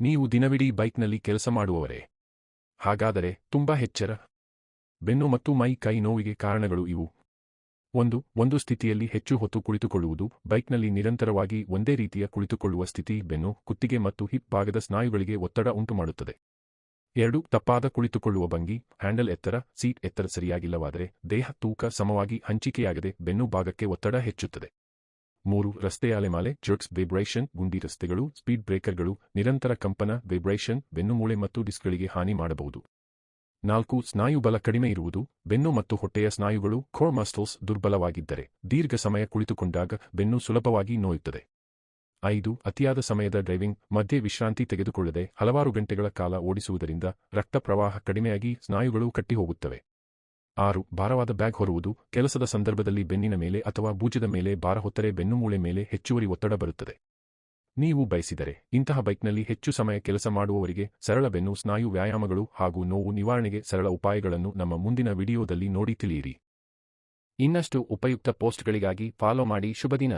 ನೀವು ದಿನವಿಡೀ ಬೈಕ್ನಲ್ಲಿ ಕೆಲಸ ಮಾಡುವವರೇ. ಹಾಗಾದರೆ ತುಂಬಾ ಎಚ್ಚರ. ಬೆನ್ನು ಮತ್ತು ಮೈ ಕೈ ನೋವಿಗೆ ಕಾರಣಗಳು ಇವು. ಒಂದು ಒಂದು ಸ್ಥಿತಿಯಲ್ಲಿ ಹೆಚ್ಚು ಹೊತ್ತು ಕುಳಿತುಕೊಳ್ಳುವುದು, ಬೈಕ್ನಲ್ಲಿ ನಿರಂತರವಾಗಿ ಒಂದೇ ರೀತಿಯ ಕುಳಿತುಕೊಳ್ಳುವ ಸ್ಥಿತಿ, ಬೆನ್ನು, ಕುತ್ತಿಗೆ ಮತ್ತು ಹಿಪ್ ಭಾಗದ ಸ್ನಾಯುಗಳಿಗೆ ಒತ್ತಡ ಉಂಟುಮಾಡುತ್ತದೆ. ಎರಡು, ತಪ್ಪಾದ ಕುಳಿತುಕೊಳ್ಳುವ ಭಂಗಿ, ಹ್ಯಾಂಡಲ್ ಎತ್ತರ, ಸೀಟ್ ಎತ್ತರ ಸರಿಯಾಗಿಲ್ಲವಾದರೆ, ದೇಹ ತೂಕ ಸಮವಾಗಿ ಹಂಚಿಕೆಯಾಗದೆ ಬೆನ್ನು ಭಾಗಕ್ಕೆ ಒತ್ತಡ ಹೆಚ್ಚುತ್ತದೆ. ಮೂರು, ರಸ್ತೆ ಅಲೆಮಾಲೆ ಜರ್ಕ್ಸ್ ವೈಬ್ರೇಷನ್, ಗುಂಡಿ ರಸ್ತೆಗಳು, ಸ್ಪೀಡ್ ಬ್ರೇಕರ್ಗಳು, ನಿರಂತರ ಕಂಪನ, ವೈಬ್ರೇಷನ್ ಬೆನ್ನುಮೂಳೆ ಮತ್ತು ಡಿಸ್ಕ್ಗಳಿಗೆ ಹಾನಿ ಮಾಡಬಹುದು. ನಾಲ್ಕು, ಸ್ನಾಯು ಬಲ ಕಡಿಮೆ ಇರುವುದು, ಬೆನ್ನು ಮತ್ತು ಹೊಟ್ಟೆಯ ಸ್ನಾಯುಗಳು ಖೋರ್ ಮಸ್ಟಲ್ಸ್ ದುರ್ಬಲವಾಗಿದ್ದರೆ, ದೀರ್ಘ ಸಮಯ ಕುಳಿತುಕೊಂಡಾಗ ಬೆನ್ನು ಸುಲಭವಾಗಿ ನೋಯುತ್ತದೆ. ಐದು, ಅತಿಯಾದ ಸಮಯದ ಡ್ರೈವಿಂಗ್, ಮಧ್ಯೆ ವಿಶ್ರಾಂತಿ ತೆಗೆದುಕೊಳ್ಳದೆ ಹಲವಾರು ಗಂಟೆಗಳ ಕಾಲ ಓಡಿಸುವುದರಿಂದ ರಕ್ತ ಪ್ರವಾಹ ಕಡಿಮೆಯಾಗಿ ಸ್ನಾಯುಗಳು ಕಟ್ಟಿಹೋಗುತ್ತವೆ. ಆರು, ಭಾರವಾದ ಬ್ಯಾಗ್ ಹೊರುವುದು ಕೆಲಸದ ಸಂದರ್ಭದಲ್ಲಿ ಬೆನ್ನಿನ ಮೇಲೆ ಅಥವಾ ಬೂಜದ ಮೇಲೆ ಭಾರ ಹೊತ್ತರೆ ಬೆನ್ನುಮೂಳೆ ಮೇಲೆ ಹೆಚ್ಚುವರಿ ಒತ್ತಡ ಬರುತ್ತದೆ. ನೀವು ಬಯಸಿದರೆ ಇಂತಹ ಬೈಕ್ನಲ್ಲಿ ಹೆಚ್ಚು ಸಮಯ ಕೆಲಸ ಮಾಡುವವರಿಗೆ ಸರಳ ಬೆನ್ನು, ಸ್ನಾಯು ವ್ಯಾಯಾಮಗಳು ಹಾಗೂ ನೋವು ನಿವಾರಣೆಗೆ ಸರಳ ಉಪಾಯಗಳನ್ನು ನಮ್ಮ ಮುಂದಿನ ವಿಡಿಯೋದಲ್ಲಿ ನೋಡಿ ತಿಳಿಯಿರಿ. ಇನ್ನಷ್ಟು ಉಪಯುಕ್ತ ಪೋಸ್ಟ್ಗಳಿಗಾಗಿ ಫಾಲೋ ಮಾಡಿ ಶುಭ ದಿನ